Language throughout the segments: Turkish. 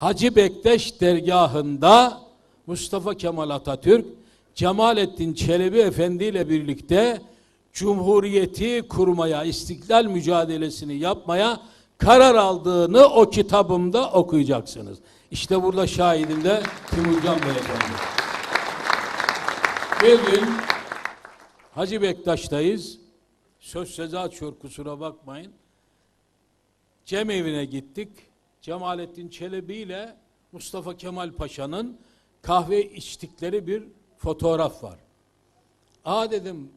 Hacı Bektaş dergahında Mustafa Kemal Atatürk Cemalettin Çelebi Efendi ile birlikte Cumhuriyeti kurmaya, istiklal mücadelesini yapmaya karar aldığını o kitabımda okuyacaksınız. İşte burada şahidim de Timurcan Beyefendi. Bir gün Hacı Bektaş'tayız. Söz seza açıyor bakmayın. Cem evine gittik. Cemalettin Çelebi ile Mustafa Kemal Paşa'nın kahve içtikleri bir fotoğraf var. Aa dedim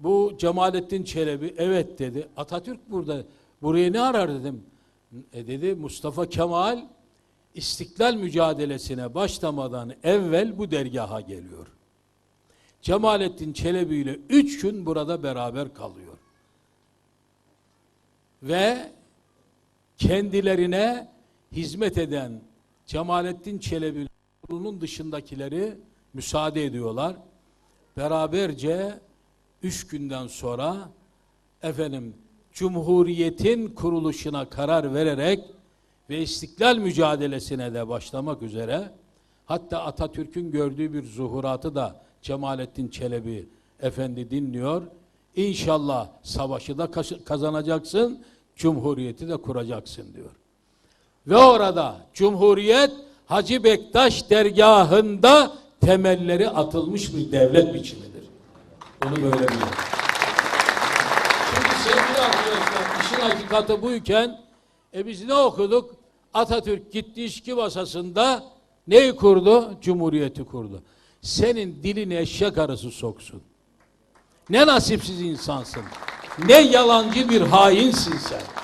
bu Cemalettin Çelebi evet dedi. Atatürk burada. Buraya ne arar dedim. E dedi Mustafa Kemal istiklal mücadelesine başlamadan evvel bu dergaha geliyor. Cemalettin Çelebi ile üç gün burada beraber kalıyor. Ve kendilerine hizmet eden Cemalettin Çelebi'nin dışındakileri müsaade ediyorlar. Beraberce üç günden sonra efendim Cumhuriyet'in kuruluşuna karar vererek ve istiklal mücadelesine de başlamak üzere hatta Atatürk'ün gördüğü bir zuhuratı da Cemalettin Çelebi Efendi dinliyor. İnşallah savaşı da kazanacaksın, Cumhuriyeti de kuracaksın diyor. Ve orada Cumhuriyet Hacı Bektaş dergahında temelleri atılmış bir devlet biçimidir. Bunu böyle bilin. Şimdi sevgili arkadaşlar işin hakikati buyken e biz ne okuduk? Atatürk gitti içki masasında neyi kurdu? Cumhuriyeti kurdu. Senin dilini eşek arısı soksun. Ne nasipsiz insansın. Ne yalancı bir hainsin sen.